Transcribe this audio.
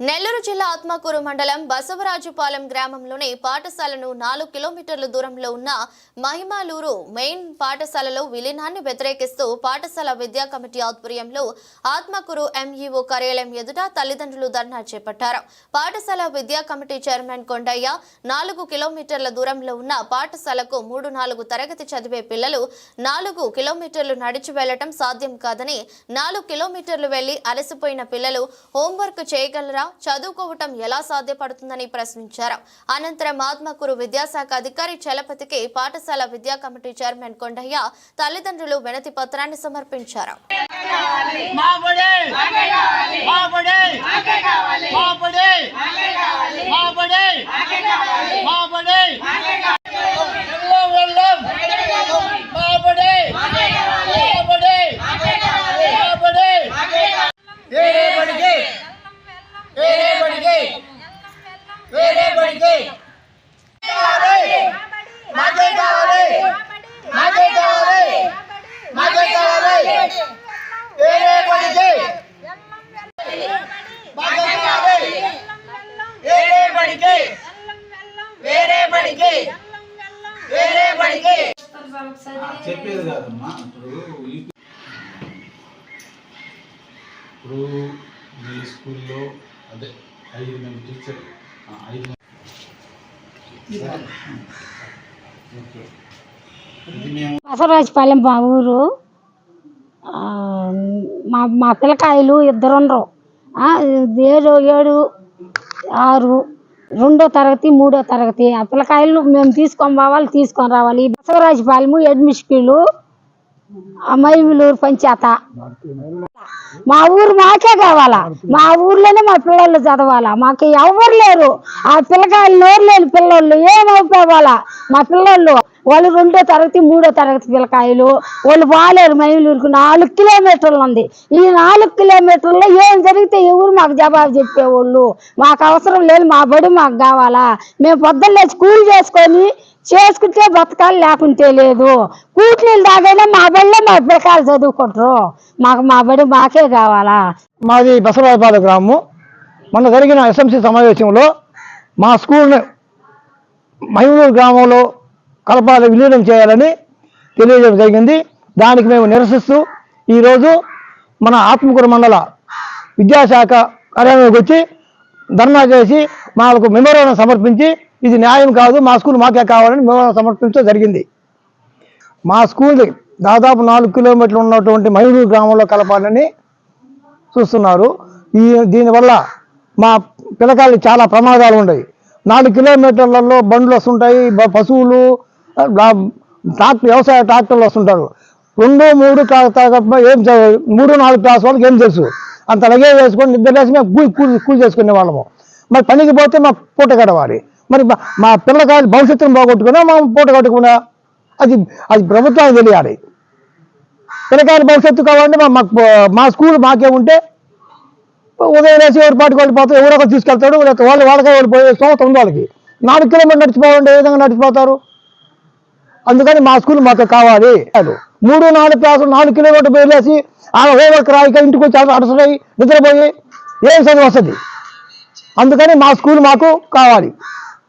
నెల్లూరు జిల్లా ఆత్మకూరు మండలం బసవరాజుపాలెం గ్రామంలోని పాఠశాలను నాలుగు కిలోమీటర్ల దూరంలో ఉన్న మహిమాలూరు మెయిన్ పాఠశాలలో విలీనాన్ని వ్యతిరేకిస్తూ పాఠశాల విద్యా కమిటీ ఆధ్వర్యంలో ఆత్మకూరు ఎంఈఓ కార్యాలయం ఎదుట తల్లిదండ్రులు ధర్నా చేపట్టారు. పాఠశాల విద్యా కమిటీ చైర్మన్ కొండయ్య నాలుగు కిలోమీటర్ల దూరంలో ఉన్న పాఠశాలకు మూడు నాలుగు తరగతి చదివే పిల్లలు నాలుగు కిలోమీటర్లు నడిచి వెళ్ళటం సాధ్యం కాదని నాలుగు కిలోమీటర్లు వెళ్ళి అలసిపోయిన పిల్లలు హోంవర్క్ చేయగలరా? చదువుకోవటం ఎలా సాధ్యపడుతుందని ప్రశ్నించారు. అనంతరం ఆత్మకూరు విద్యాశాఖ అధికారి చలపతికి పాఠశాల విద్యా కమిటీ చైర్మన్ కొండయ్య తల్లిదండ్రులు వినతి పత్రాన్ని సమర్పించారు మాబడే మాబడే మాబడే మాబడే మాబడే వెళ్ళం వెళ్ళం మాబడే మాబడే మాబడే వేరే బడికి వేరే బడికి వేరే బడికి మాకే కావాలి మాకే కావాలి మాకే కావాలి వేరే బడికి మాకే కావాలి వేరే బడికి వేరే బడికి వేరే బడికి చెప్పేది కాదమ్మా. ఇప్పుడు మీ స్కూల్లో అదే ఐదు మంది టీచర్ ఐదు బసవరాజుపాలెం మా ఊరు ఆ, మా మా పిల్లకాయలు ఇద్దరు ఉండరు ఆ, ఏడు ఏడు ఆరు రెండో తరగతి మూడో తరగతి ఆ పిల్లకాయలు మేము తీసుకొని పోవాలి తీసుకొని రావాలి. ఈ బసవరాజుపాలెము అడ్మిషన్లు అమ్మాయిలూరు పంచాయత. మా ఊరు మాకే కావాలా? మా ఊర్లోనే మా పిల్లలు చదవాలా? మాకు ఎవరు లేరు. ఆ పిల్లకాయలు నోరు లేని పిల్లలు ఏమైపోవాలా మా పిల్లలు వాళ్ళు రెండో తరగతి మూడో తరగతి పిల్లకాయలు వాళ్ళు బాగాలేరు మైలూరుకు. నాలుగు కిలోమీటర్లు ఉంది. ఈ నాలుగు కిలోమీటర్లో ఏం జరిగితే ఎవరు మాకు జవాబు చెప్పేవాళ్ళు. మాకు అవసరం లేదు మా బడి మాకు కావాలా? మేము పొద్దున్నే స్కూల్ చేసుకొని చేసుకుంటే బతకాలి లేకుంటే లేదు. కూట్లీలు దాగైనా మా బడిలో మా పిల్లకాయలు చదువుకుంటారు. మాకు మా బడి మాకే కావాలా? మాది బసవరాజపాల గ్రామము. మొన్న జరిగిన ఎస్ఎంసి సమావేశంలో మా స్కూల్ని మహిమూరు గ్రామంలో కలపాలి విలీనం చేయాలని తెలియజేయడం జరిగింది. దానికి మేము నిరసిస్తూ ఈరోజు మన ఆత్మకూరు మండల విద్యాశాఖ కార్యాలయంలోకి వచ్చి ధర్నా చేసి మాకు మెమోరాన్ని సమర్పించి ఇది న్యాయం కాదు మా స్కూల్ మాకే కావాలని మేము సమర్పించడం జరిగింది. మా స్కూల్ దాదాపు నాలుగు కిలోమీటర్లు ఉన్నటువంటి మయూరు గ్రామంలో కలపాలని చూస్తున్నారు. ఈ దీనివల్ల మా పిల్లకాయలు చాలా ప్రమాదాలు ఉన్నాయి. నాలుగు కిలోమీటర్లలో బండ్లు వస్తుంటాయి పశువులు ట్రాక్టర్ వ్యవసాయ ట్రాక్టర్లు వస్తుంటారు. రెండు మూడు ఏం మూడు నాలుగు క్లాస్ వాళ్ళకి ఏం తెలుసు. అంత లగేజ్ వేసుకొని నిద్రలేసి మేము కూలి కూలి కూలి చేసుకునే వాళ్ళము. మరి పనికి పోతే మా పూట గడవాలి. మరి మా- పిల్లకాయలు భవిష్యత్తును బాగొట్టుకున్నా మా పూట కట్టుకున్నా. అది అది ప్రభుత్వానికి తెలియాలి. పిల్లకాయల భవిష్యత్తు కావాలంటే మా మాకు మా స్కూల్ మాకే ఉంటే ఉదయం లేచి ఎవరి పాటికి వాళ్ళు పోతారు ఎవరో ఒకరు తీసుకెళ్తాడు లేకపోతే వాళ్ళు వాళ్ళకే వాళ్ళు పోయే స్తోమత ఉంది వాళ్ళకి. నాలుగు కిలోమీటర్ నడిచిపోవాలంటే ఏ విధంగా నడిచిపోతారు? అందుకని మా స్కూల్ మాకు కావాలి. మూడు నాలుగు క్లాసులు నాలుగు కిలోమీటర్ వెళ్ళేసి ఆ హోంవర్క్ రాయిక ఇంటికి వచ్చి అడసలై నిద్రపోయి ఏం చదువు వస్తుంది? అందుకని మా స్కూల్ మాకు కావాలి.